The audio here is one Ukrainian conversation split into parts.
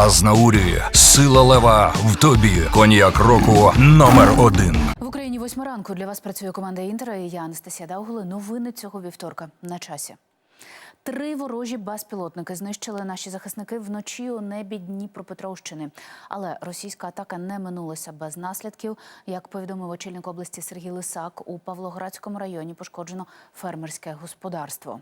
Азнаурі, сила лева в тобі. Коньяк року номер один. В Україні восьма ранку для вас працює команда Інтера і я Анастасія Даугли. Новини цього вівторка на часі. Три ворожі безпілотники знищили наші захисники вночі у небі Дніпропетровщини. Але російська атака не минулася без наслідків. Як повідомив очільник області Сергій Лисак, у Павлоградському районі пошкоджено фермерське господарство.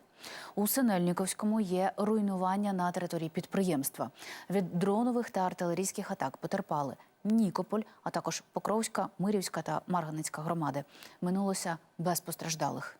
У Синельніковському є руйнування на території підприємства. Від дронових та артилерійських атак потерпали Нікополь, а також Покровська, Мирівська та Марганицька громади. Минулося без постраждалих.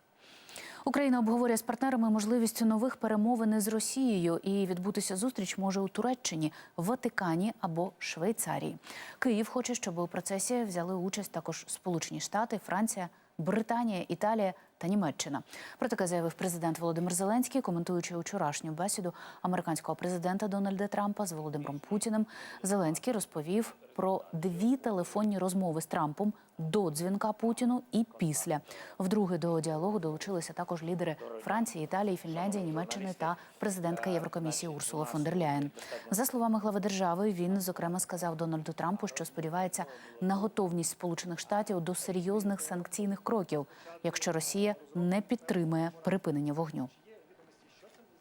Україна обговорює з партнерами можливість нових перемовин із Росією і відбутися зустріч може у Туреччині, Ватикані або Швейцарії. Київ хоче, щоб у процесі взяли участь також Сполучені Штати, Франція, Британія, Італія та Німеччина. Про таке заявив президент Володимир Зеленський, коментуючи вчорашню бесіду американського президента Дональда Трампа з Володимиром Путіним. Зеленський розповів про дві телефонні розмови з Трампом до дзвінка Путіну і після. Вдруге до діалогу долучилися також лідери Франції, Італії, Фінляндії, Німеччини та президентка Єврокомісії Урсула фон дер Ляєн. За словами глави держави, він зокрема сказав Дональду Трампу, що сподівається на готовність Сполучених Штатів до серйозних санкційних кроків, якщо Росія не підтримає припинення вогню.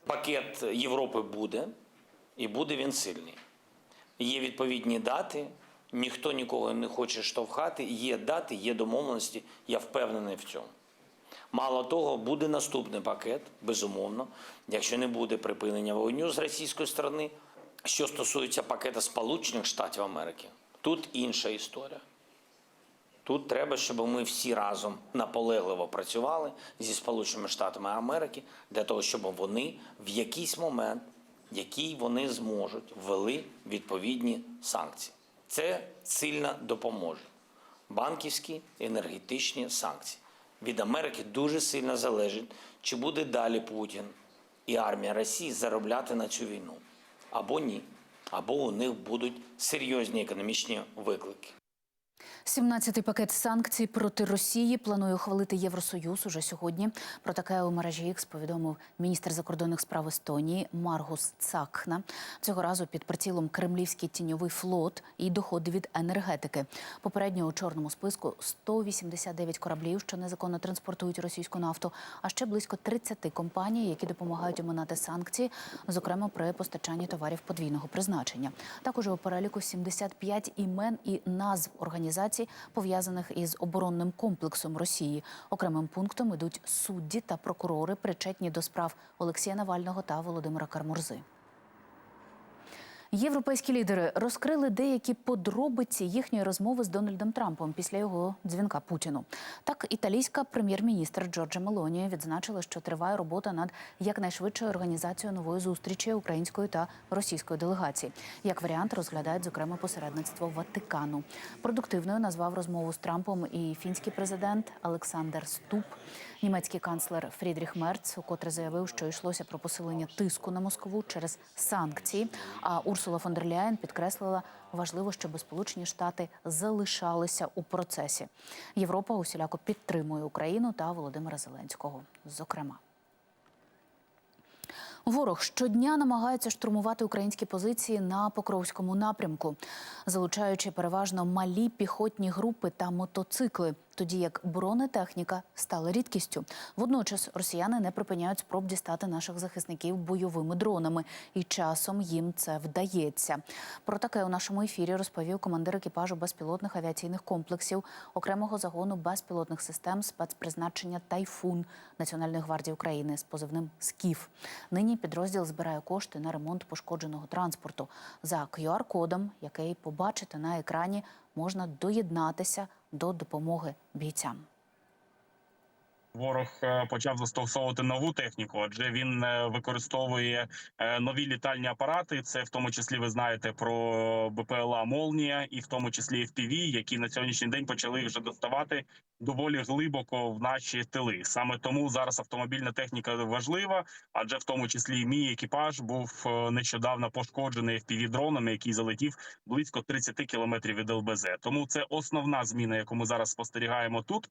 Пакет Європи буде, і буде він сильний. Є відповідні дати, ніхто нікого не хоче штовхати. Є дати, є домовленості. Я впевнений в цьому. Мало того, буде наступний пакет, безумовно, якщо не буде припинення вогню з російської сторони. Що стосується пакета Сполучених Штатів Америки, тут інша історія. Тут треба, щоб ми всі разом наполегливо працювали зі Сполученими Штатами Америки для того, щоб вони в якийсь момент, який вони зможуть, ввели відповідні санкції. Це сильно допоможе. Банківські енергетичні санкції від Америки дуже сильно залежить, чи буде далі Путін і армія Росії заробляти на цю війну або ні, або у них будуть серйозні економічні виклики. 17-й пакет санкцій проти Росії планує ухвалити Євросоюз уже сьогодні. Про таке у мережі X повідомив міністр закордонних справ Естонії Маргус Цакхна. Цього разу під прицілом кремлівський тіньовий флот і доходи від енергетики. Попередньо у чорному списку 189 кораблів, що незаконно транспортують російську нафту, а ще близько 30 компаній, які допомагають оминати санкції, зокрема при постачанні товарів подвійного призначення. Також у переліку 75 імен і назв організацій, пов'язаних із оборонним комплексом Росії. Окремим пунктом ідуть судді та прокурори, причетні до справ Олексія Навального та Володимира Кармурзи. Європейські лідери розкрили деякі подробиці їхньої розмови з Дональдом Трампом після його дзвінка Путіну. Так, італійська прем'єр-міністр Джорджа Мелоні відзначила, що триває робота над якнайшвидшою організацією нової зустрічі української та російської делегацій. Як варіант розглядають зокрема посередництво Ватикану. Продуктивною назвав розмову з Трампом і фінський президент Олександр Ступ. Німецький канцлер Фрідріх Мерц, укотре заявив, що йшлося про посилення тиску на Москву через санкції. А Урсула фон дер Ляєн підкреслила, важливо, щоб Сполучені Штати залишалися у процесі. Європа усіляко підтримує Україну та Володимира Зеленського. Зокрема. Ворог щодня намагається штурмувати українські позиції на Покровському напрямку, залучаючи переважно малі піхотні групи та мотоцикли, тоді як бронетехніка стала рідкістю. Водночас росіяни не припиняють спроб дістати наших захисників бойовими дронами, і часом їм це вдається. Про таке у нашому ефірі розповів командир екіпажу безпілотних авіаційних комплексів окремого загону безпілотних систем спецпризначення Тайфун Національної гвардії України з позивним СКІФ. Нині підрозділ збирає кошти на ремонт пошкодженого транспорту. За QR-кодом, який побачите на екрані, можна доєднатися до допомоги бійцям. Ворог е, почав застосовувати нову техніку, адже він е, використовує е, нові літальні апарати. Це в тому числі ви знаєте про БПЛА Молнія, і в тому числі FPV, які на сьогоднішній день почали вже доставати доволі глибоко в наші тили. Саме тому зараз автомобільна техніка важлива, адже в тому числі мій екіпаж був нещодавно пошкоджений fpv дронами, який залетів близько 30 кілометрів від ЛБЗ. Тому це основна зміна, яку ми зараз спостерігаємо тут.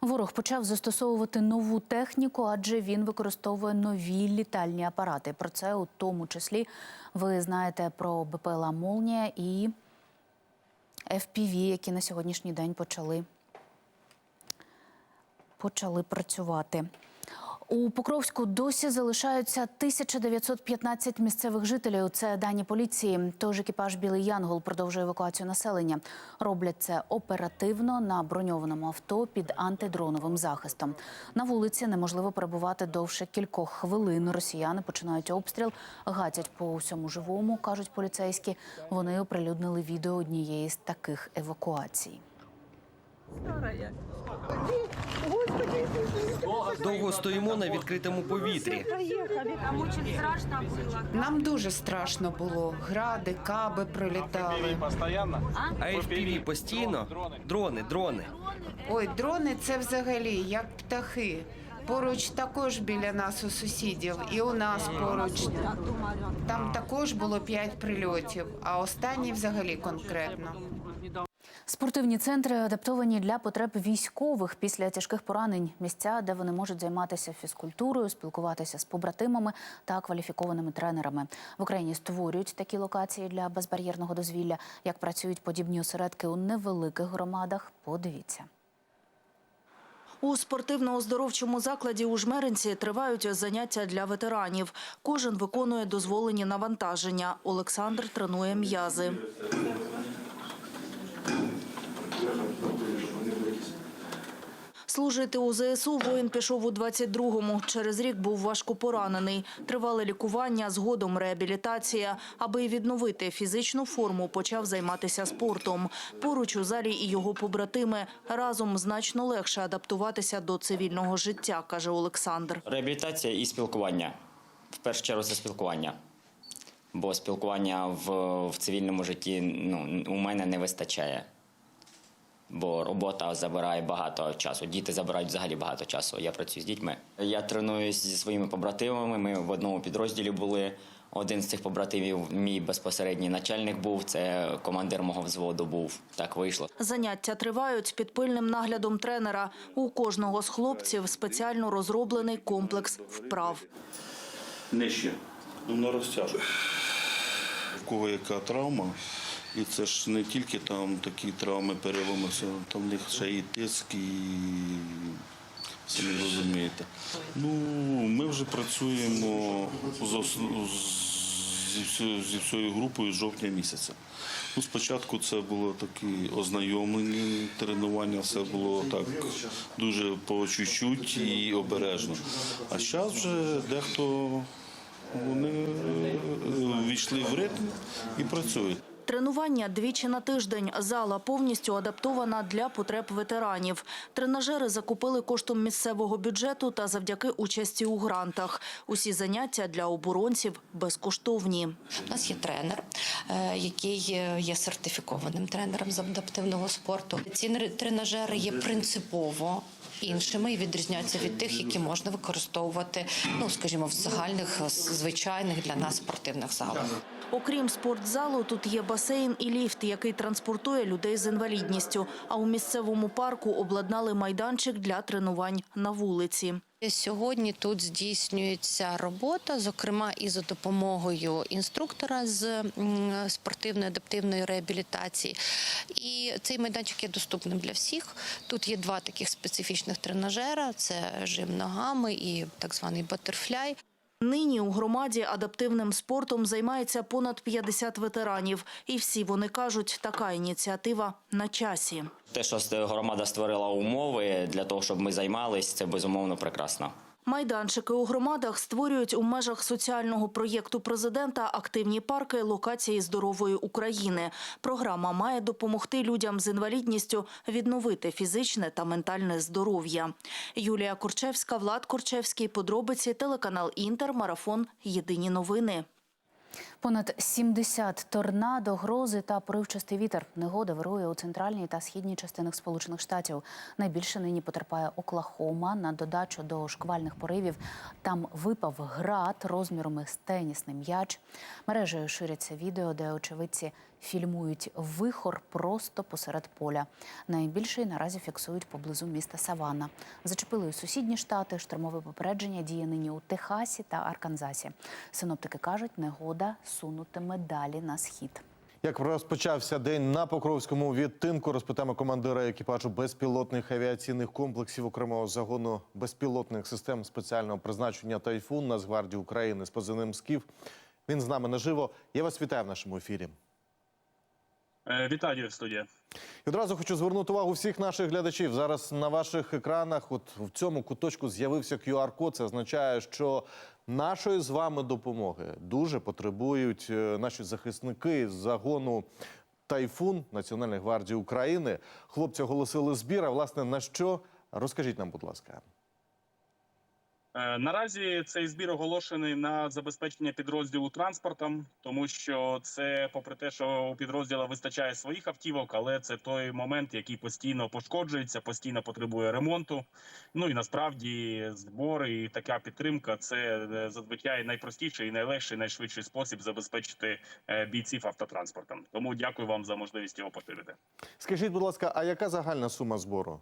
Ворог почав застосовувати нову техніку, адже він використовує нові літальні апарати. Про це у тому числі ви знаєте про БПЛА Молнія і FPV, які на сьогоднішній день почали, почали працювати. У Покровську досі залишаються 1915 місцевих жителів. Це дані поліції. Тож екіпаж Білий Янгол продовжує евакуацію населення. Роблять це оперативно на броньованому авто під антидроновим захистом. На вулиці неможливо перебувати довше кількох хвилин. Росіяни починають обстріл, гатять по усьому живому, кажуть поліцейські. Вони оприлюднили відео однієї з таких евакуацій. Довго стоїмо на відкритому повітрі. Нам очень страшно было. Нам дуже страшно було. Гради, каби прилітали. А FPV постійно? Дрони, дрони. Ой, дрони це взагалі як птахи. Поруч також біля нас у сусідів, і у нас поруч. Там також було п'ять прильотів, а останній взагалі конкретно. Спортивні центри адаптовані для потреб військових після тяжких поранень. Місця, де вони можуть займатися фізкультурою, спілкуватися з побратимами та кваліфікованими тренерами. В Україні створюють такі локації для безбар'єрного дозвілля. Як працюють подібні осередки у невеликих громадах, подивіться. У спортивно-оздоровчому закладі у Жмеринці тривають заняття для ветеранів. Кожен виконує дозволені навантаження. Олександр тренує м'язи. Служити у ЗСУ воїн пішов у 22-му. Через рік був важко поранений. Тривале лікування, згодом реабілітація. Аби відновити фізичну форму, почав займатися спортом. Поруч у залі і його побратими. Разом значно легше адаптуватися до цивільного життя, каже Олександр. Реабілітація і спілкування. В першу чергу це спілкування. Бо спілкування в, в цивільному житті ну, у мене не вистачає. Бо робота забирає багато часу. Діти забирають взагалі багато часу. Я працюю з дітьми. Я тренуюсь зі своїми побратимами. Ми в одному підрозділі були. Один з цих побратимів, мій безпосередній начальник був. Це командир мого взводу був. Так вийшло. Заняття тривають під пильним наглядом тренера. У кожного з хлопців спеціально розроблений комплекс вправ. Нижче. Ну, на розтяжку. У кого яка травма, і це ж не тільки там такі травми переломився, там в них ще і тиск, і самі розумієте. Ну, ми вже працюємо з- зі, всією групою з жовтня місяця. Ну, спочатку це було такі ознайомлені тренування, все було так дуже по чуть-чуть і обережно. А зараз вже дехто вони е, війшли в ритм і працюють. Тренування двічі на тиждень. Зала повністю адаптована для потреб ветеранів. Тренажери закупили коштом місцевого бюджету та завдяки участі у грантах. Усі заняття для оборонців безкоштовні. У нас є тренер, е, який е, є сертифікованим тренером з адаптивного спорту. Ці тренажери є принципово. Іншими і відрізняються від тих, які можна використовувати, ну скажімо, в загальних е, звичайних для нас спортивних залах. Окрім спортзалу, тут є басейн і ліфт, який транспортує людей з інвалідністю. А у місцевому парку обладнали майданчик для тренувань на вулиці. Сьогодні тут здійснюється робота, зокрема і за допомогою інструктора з спортивної адаптивної реабілітації. І цей майданчик є доступним для всіх. Тут є два таких специфічних тренажера: це жим ногами і так званий батерфляй. Нині у громаді адаптивним спортом займається понад 50 ветеранів. І всі вони кажуть, така ініціатива на часі. Те, що громада створила умови для того, щоб ми займалися, це безумовно прекрасно. Майданчики у громадах створюють у межах соціального проєкту президента активні парки локації здорової України. Програма має допомогти людям з інвалідністю відновити фізичне та ментальне здоров'я. Юлія Корчевська, Влад Корчевський. Подробиці телеканал Інтер. Марафон. Єдині новини. Понад 70 торнадо, грози та поривчастий вітер. Негода вирує у центральній та східній частинах Сполучених Штатів. Найбільше нині потерпає Оклахома. На додачу до шквальних поривів там випав град розмірами з тенісний м'яч. Мережею ширяться відео, де очевидці фільмують вихор просто посеред поля. Найбільший наразі фіксують поблизу міста Саванна. Зачепили й сусідні штати. Штормове попередження діє нині у Техасі та Арканзасі. Синоптики кажуть, негода сунутиме далі на схід. Як розпочався день на Покровському відтинку, розпитаємо командира екіпажу безпілотних авіаційних комплексів окремого загону безпілотних систем спеціального призначення Тайфун Нацгвардії України з позивним СКІФ. Він з нами наживо. Я вас вітаю в нашому ефірі. Е, Вітаю, студія. І одразу хочу звернути увагу всіх наших глядачів. Зараз на ваших екранах, от в цьому куточку, з'явився QR-код. Це означає, що нашої з вами допомоги дуже потребують е, наші захисники з загону. Тайфун Національної гвардії України. Хлопці оголосили збір. А власне на що? Розкажіть нам, будь ласка. Е, Наразі цей збір оголошений на забезпечення підрозділу транспортом, тому що це, попри те, що у підрозділа вистачає своїх автівок, але це той момент, який постійно пошкоджується, постійно потребує ремонту. Ну і насправді збори і така підтримка це е, зазвичай найпростіший, і найлегший, найшвидший спосіб забезпечити е, бійців автотранспортом. Тому дякую вам за можливість його поширити. Скажіть, будь ласка, а яка загальна сума збору?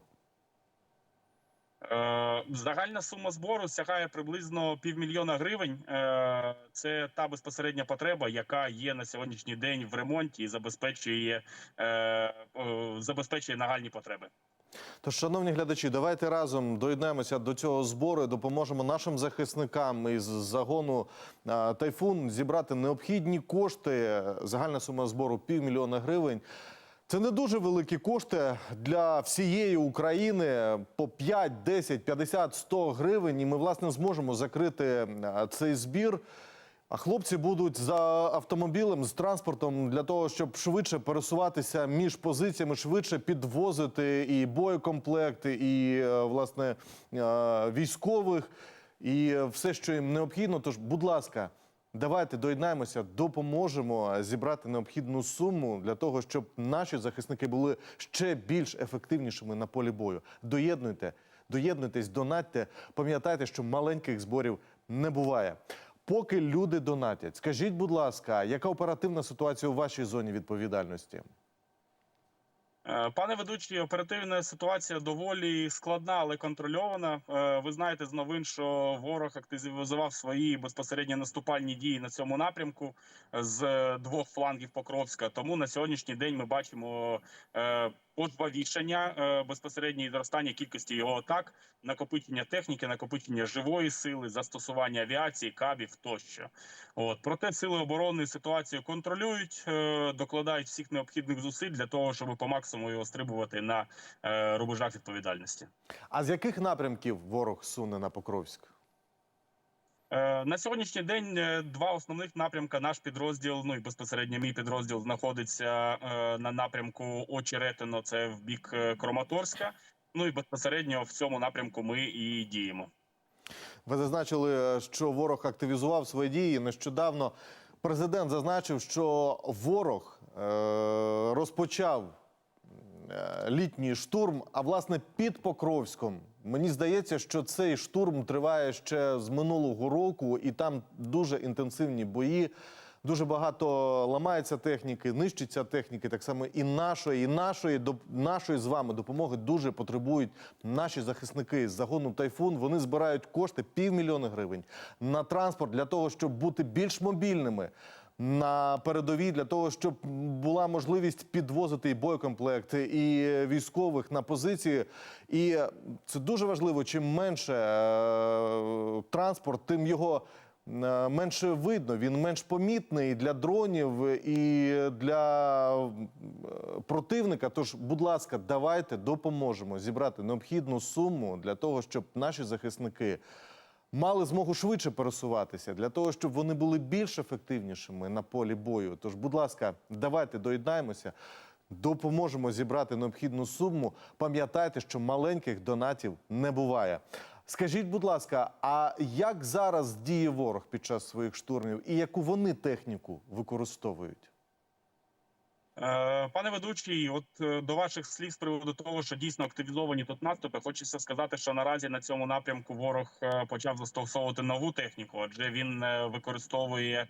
Е, Загальна сума збору сягає приблизно півмільйона гривень. Е, Це та безпосередня потреба, яка є на сьогоднішній день в ремонті і забезпечує, е, забезпечує нагальні потреби. Тож, шановні глядачі, давайте разом доєднаємося до цього збору допоможемо нашим захисникам із загону Тайфун зібрати необхідні кошти. Загальна сума збору півмільйона гривень. Це не дуже великі кошти для всієї України по 5, 10, 50, 100 гривень. І ми власне зможемо закрити цей збір. А хлопці будуть за автомобілем з транспортом для того, щоб швидше пересуватися між позиціями, швидше підвозити і боєкомплекти, і е, власне е, військових, і все, що їм необхідно. Тож, будь ласка, давайте доєднаємося, допоможемо зібрати необхідну суму для того, щоб наші захисники були ще більш ефективнішими на полі бою. Доєднуйте, доєднуйтесь, донатьте. Пам'ятайте, що маленьких зборів не буває. Поки люди донатять, скажіть, будь ласка, яка оперативна ситуація у вашій зоні відповідальності? Е, Пане ведучий, оперативна ситуація доволі складна, але контрольована. Е, Ви знаєте з новин, що ворог активізував свої безпосередньо наступальні дії на цьому напрямку з е, двох флангів Покровська. Тому на сьогоднішній день ми бачимо пожвавішання, е, безпосереднє зростання кількості його атак, накопичення техніки, накопичення живої сили, застосування авіації, кабів тощо. От проте сили оборони ситуацію контролюють, е, докладають всіх необхідних зусиль для того, щоб по максимуму його стрибувати на е, рубежах відповідальності. А з яких напрямків ворог суне на Покровськ? Е, На сьогоднішній день е, два основних напрямка. Наш підрозділ, ну і безпосередньо мій підрозділ знаходиться е, на напрямку Очеретино, це в бік Краматорська. Ну і безпосередньо в цьому напрямку ми і діємо. Ви зазначили, що ворог активізував свої дії. Нещодавно президент зазначив, що ворог розпочав літній штурм, а власне під Покровськом. Мені здається, що цей штурм триває ще з минулого року, і там дуже інтенсивні бої. Дуже багато ламається техніки, нищиться техніки, так само і нашої, і нашої доп- нашої з вами допомоги дуже потребують наші захисники з загону Тайфун. Вони збирають кошти півмільйона гривень на транспорт для того, щоб бути більш мобільними. На передовій для того, щоб була можливість підвозити і боєкомплекти, і військових на позиції. І це дуже важливо. Чим менше е, транспорт, тим його е, менше видно. Він менш помітний для дронів і для е, противника. Тож, будь ласка, давайте допоможемо зібрати необхідну суму для того, щоб наші захисники мали змогу швидше пересуватися, для того, щоб вони були більш ефективнішими на полі бою. Тож, будь ласка, давайте доєднаємося. Допоможемо зібрати необхідну суму. Пам'ятайте, що маленьких донатів не буває. Скажіть, будь ласка, а як зараз діє ворог під час своїх штурмів і яку вони техніку використовують? Е, Пане ведучий, от е, до ваших слів з приводу того, що дійсно активізовані тут наступи, хочеться сказати, що наразі на цьому напрямку ворог е, почав застосовувати нову техніку, адже він використовує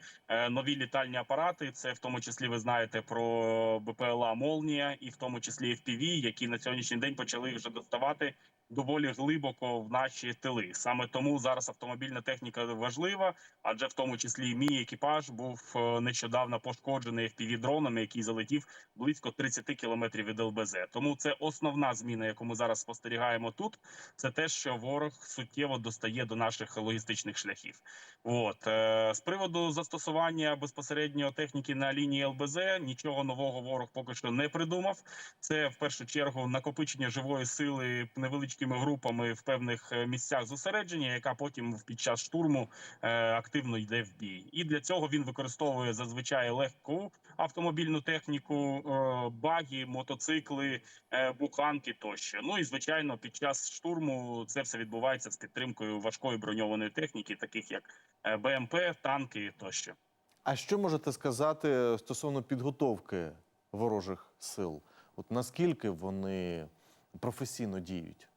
нові літальні апарати. Це в тому числі ви знаєте про БПЛА Молнія, і в тому числі FPV, які на сьогоднішній день почали вже доставати доволі глибоко в наші тили. Саме тому зараз автомобільна техніка важлива, адже в тому числі мій екіпаж був е, нещодавно пошкоджений fpv дроном, який залетів близько 30 кілометрів від ЛБЗ. Тому це основна зміна, яку ми зараз спостерігаємо тут. Це те, що ворог суттєво достає до наших логістичних шляхів. От е, з приводу застосування безпосередньо техніки на лінії ЛБЗ, нічого нового ворог поки що не придумав. Це в першу чергу накопичення живої сили невеличкими групами в певних е, місцях зосередження, яка потім під час штурму е, активно йде в бій. І для цього він використовує зазвичай легку автомобільну техніку, е, баги, мотоцикли, буханки тощо. Ну і звичайно, під час штурму це все відбувається з підтримкою важкої броньованої техніки, таких як БМП, танки тощо. А що можете сказати стосовно підготовки ворожих сил? От наскільки вони професійно діють?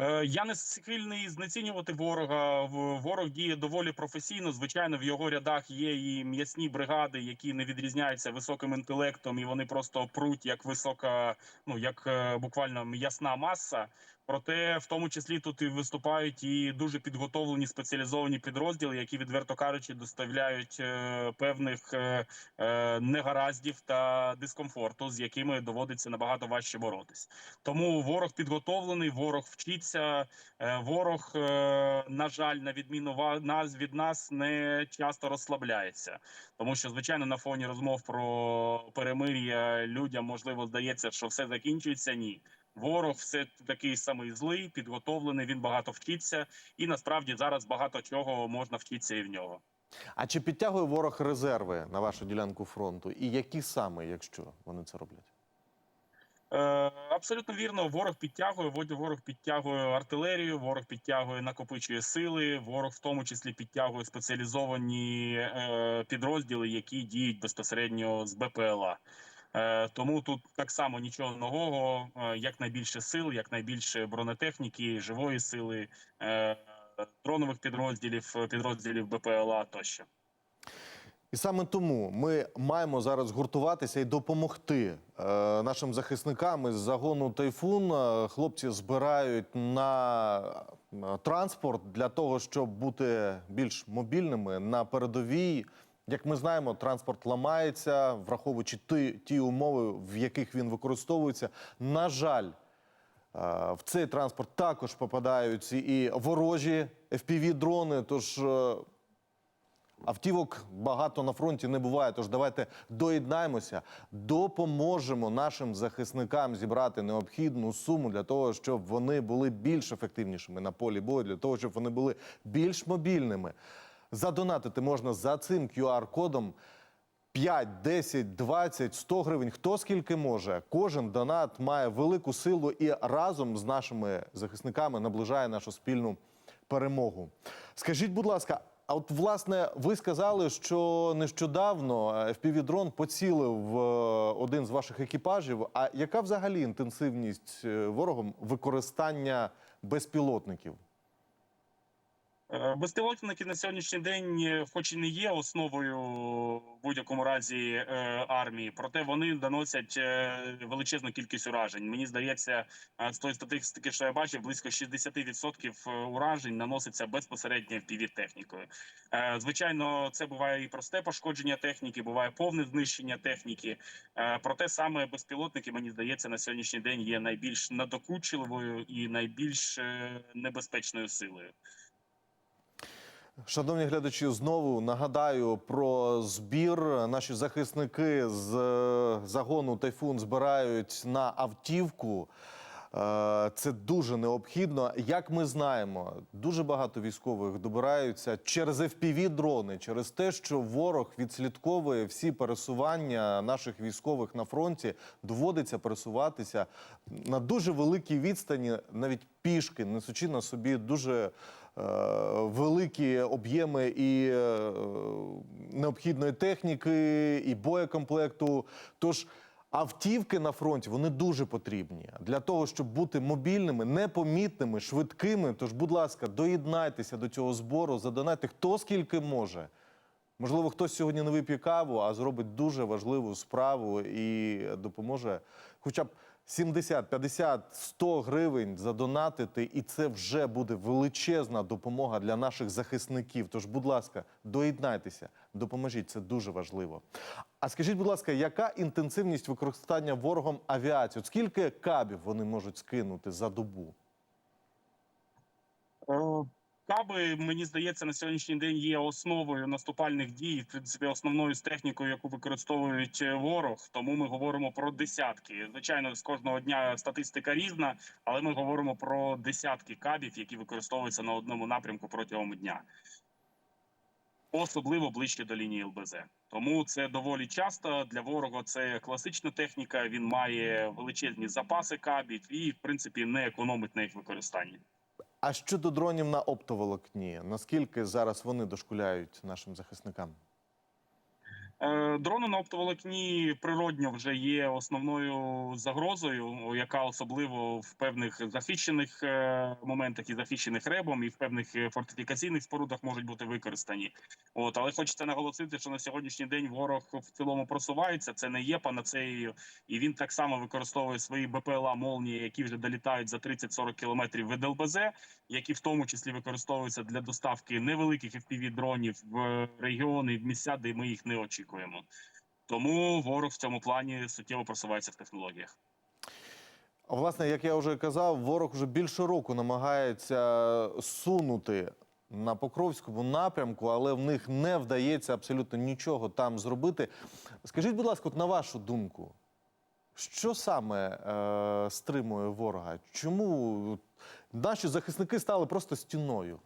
Е, Я не схильний знецінювати ворога. Ворог діє доволі професійно. Звичайно, в його рядах є і м'ясні бригади, які не відрізняються високим інтелектом, і вони просто пруть як висока, ну як е, буквально м'ясна маса. Проте, в тому числі, тут і виступають і дуже підготовлені спеціалізовані підрозділи, які відверто кажучи, доставляють е, певних е, е, негараздів та дискомфорту, з якими доводиться набагато важче боротись. Тому ворог підготовлений, ворог вчиться. Ворог, на жаль, на відміну нас від нас не часто розслабляється, тому що звичайно на фоні розмов про перемир'я людям можливо здається, що все закінчується. Ні. Ворог все такий самий злий, підготовлений. Він багато вчиться, і насправді зараз багато чого можна вчитися і в нього. А чи підтягує ворог резерви на вашу ділянку фронту? І які саме, якщо вони це роблять? Е, абсолютно вірно. Ворог підтягує, ворог підтягує артилерію, ворог підтягує, накопичує сили. Ворог в тому числі підтягує спеціалізовані е, підрозділи, які діють безпосередньо з БПЛА. Е, тому тут так само нічого нового. Е, якнайбільше сил, якнайбільше бронетехніки, живої сили, е, дронових підрозділів, підрозділів БПЛА тощо. І саме тому ми маємо зараз гуртуватися і допомогти е, нашим захисникам із загону Тайфун. Хлопці збирають на транспорт для того, щоб бути більш мобільними на передовій. Як ми знаємо, транспорт ламається, враховуючи ті, ті умови, в яких він використовується. На жаль, е, в цей транспорт також попадають і ворожі FPV-дрони. Тож е, Автівок багато на фронті не буває. Тож давайте доєднаємося, допоможемо нашим захисникам зібрати необхідну суму для того, щоб вони були більш ефективнішими на полі бою, для того, щоб вони були більш мобільними. Задонатити можна за цим QR-кодом 5, 10, 20, 100 гривень. Хто скільки може. Кожен донат має велику силу і разом з нашими захисниками наближає нашу спільну перемогу. Скажіть, будь ласка, а от власне ви сказали, що нещодавно FPV-дрон поцілив е, один з ваших екіпажів. А яка взагалі інтенсивність е, ворогом використання безпілотників? Е, Безпілотники на сьогоднішній день, е, хоч і не є основою в будь-якому разі е, армії, проте вони доносять величезну кількість уражень. Мені здається, з тої статистики, що я бачив, близько 60% уражень наноситься безпосередньо в технікою. Е, Звичайно, це буває і просте пошкодження техніки, буває повне знищення техніки. Проте саме безпілотники, мені здається, на сьогоднішній день є найбільш надокучливою і найбільш небезпечною силою. Шановні глядачі, знову нагадаю про збір. Наші захисники з е, загону Тайфун збирають на автівку. Е, Це дуже необхідно. Як ми знаємо, дуже багато військових добираються через fpv дрони через те, що ворог відслідковує всі пересування наших військових на фронті. Доводиться пересуватися на дуже великій відстані, навіть пішки, несучи на собі дуже великі об'єми і е, необхідної техніки, і боєкомплекту. Тож автівки на фронті вони дуже потрібні для того, щоб бути мобільними, непомітними, швидкими. Тож, будь ласка, доєднайтеся до цього збору, задонайте хто скільки може. Можливо, хтось сьогодні не вип'є каву, а зробить дуже важливу справу і допоможе хоча б 70, 50, 100 гривень задонатити, і це вже буде величезна допомога для наших захисників. Тож, будь ласка, доєднайтеся, допоможіть, це дуже важливо. А скажіть, будь ласка, яка інтенсивність використання ворогом авіації? От скільки кабів вони можуть скинути за добу? Каби, мені здається, на сьогоднішній день є основою наступальних дій, в принципі, основною з технікою, яку використовують е, ворог. Тому ми говоримо про десятки. Звичайно, з кожного дня статистика різна, але ми говоримо про десятки кабів, які використовуються на одному напрямку протягом дня. Особливо ближче до лінії ЛБЗ. Тому це доволі часто для ворога. Це класична техніка. Він має величезні запаси кабів і, в принципі, не економить на їх використанні. А щодо дронів на оптоволокні, наскільки зараз вони дошкуляють нашим захисникам? Е, Дрони на оптоволокні природньо вже є основною загрозою, яка особливо в певних захищених е, моментах і захищених ребом, і в певних е, фортифікаційних спорудах можуть бути використані. От але хочеться наголосити, що на сьогоднішній день ворог в цілому просувається. Це не є панацеєю, і він так само використовує свої БПЛА молнії, які вже долітають за 30-40 кілометрів від ЛБЗ, які в тому числі використовуються для доставки невеликих fpv дронів в регіони, в місця, де ми їх не очікуємо. Тому ворог в цьому плані суттєво просувається в технологіях. А, Власне, як я вже казав, ворог вже більше року намагається сунути на Покровському напрямку, але в них не вдається абсолютно нічого там зробити. Скажіть, будь ласка, на вашу думку, що саме е, стримує ворога? Чому наші захисники стали просто стіною?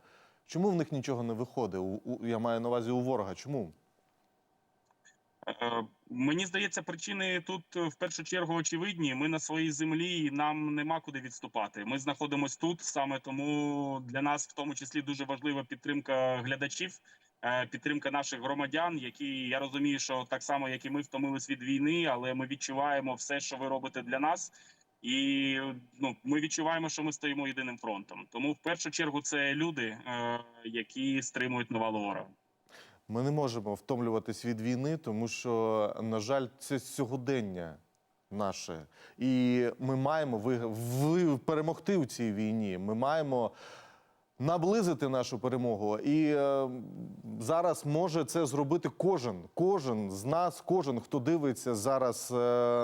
Чому в них нічого не виходить? У, у, я маю на увазі у ворога. Чому? Е, Мені здається, причини тут е, в першу чергу очевидні. Ми на своїй землі, і нам нема куди відступати. Ми знаходимося тут, саме тому для нас, в тому числі, дуже важлива підтримка глядачів, е, підтримка наших громадян, які я розумію, що так само, як і ми втомились від війни, але ми відчуваємо все, що ви робите для нас. І ну, ми відчуваємо, що ми стоїмо єдиним фронтом. Тому в першу чергу це люди, які стримують навалу ворога. Ми не можемо втомлюватись від війни, тому що, на жаль, це сьогодення наше. І ми маємо ви, ви перемогти у цій війні. Ми маємо наблизити нашу перемогу. І е, зараз може це зробити кожен, кожен з нас, кожен, хто дивиться зараз е,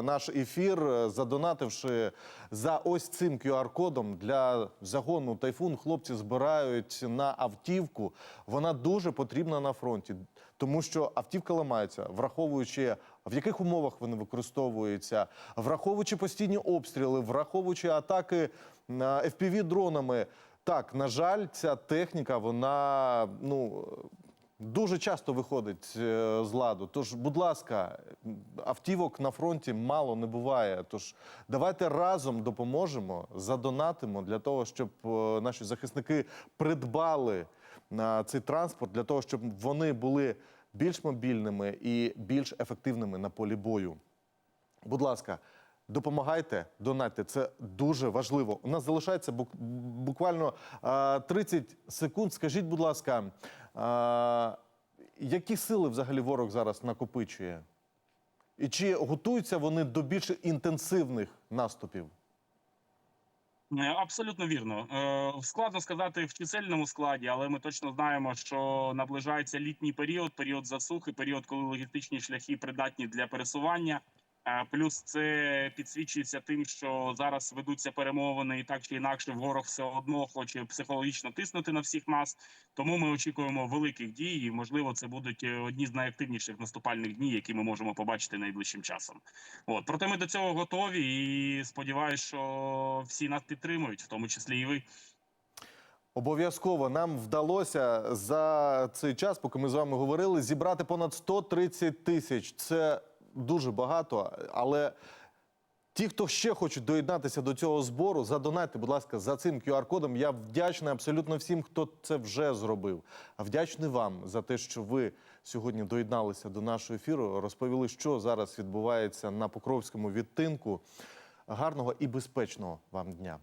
наш ефір, е, задонативши за ось цим QR-кодом для загону тайфун. Хлопці збирають на автівку. Вона дуже потрібна на фронті, тому що автівка ламається, враховуючи в яких умовах вони використовуються, враховуючи постійні обстріли, враховуючи атаки fpv дронами. Так, на жаль, ця техніка вона ну дуже часто виходить е, з ладу. Тож, будь ласка, автівок на фронті мало не буває. Тож давайте разом допоможемо, задонатимо для того, щоб е, наші захисники придбали на цей транспорт, для того, щоб вони були більш мобільними і більш ефективними на полі бою. Будь ласка. Допомагайте, донатьте. Це дуже важливо. У нас залишається буквально а, 30 секунд. Скажіть, будь ласка, які сили взагалі ворог зараз накопичує? І чи готуються вони до більш інтенсивних наступів? Е, Абсолютно вірно. Е, Складно сказати в чисельному складі, але ми точно знаємо, що наближається літній період, період засухи, період, коли логістичні шляхи придатні для пересування. Е, Плюс це підсвічується тим, що зараз ведуться перемовини, і так чи інакше ворог все одно хоче психологічно тиснути на всіх нас. Тому ми очікуємо великих дій. і, Можливо, це будуть е, одні з найактивніших наступальних днів, які ми можемо побачити найближчим часом. От проте ми до цього готові і сподіваюся, що всі нас підтримують, в тому числі і ви. Обов'язково нам вдалося за цей час, поки ми з вами говорили, зібрати понад 130 тисяч. Це дуже багато, але ті, хто ще хочуть доєднатися до цього збору, задонайте, будь ласка, за цим QR-кодом. Я вдячний абсолютно всім, хто це вже зробив. А вдячний вам за те, що ви сьогодні доєдналися до нашого ефіру, розповіли, що зараз відбувається на Покровському відтинку. Гарного і безпечного вам дня.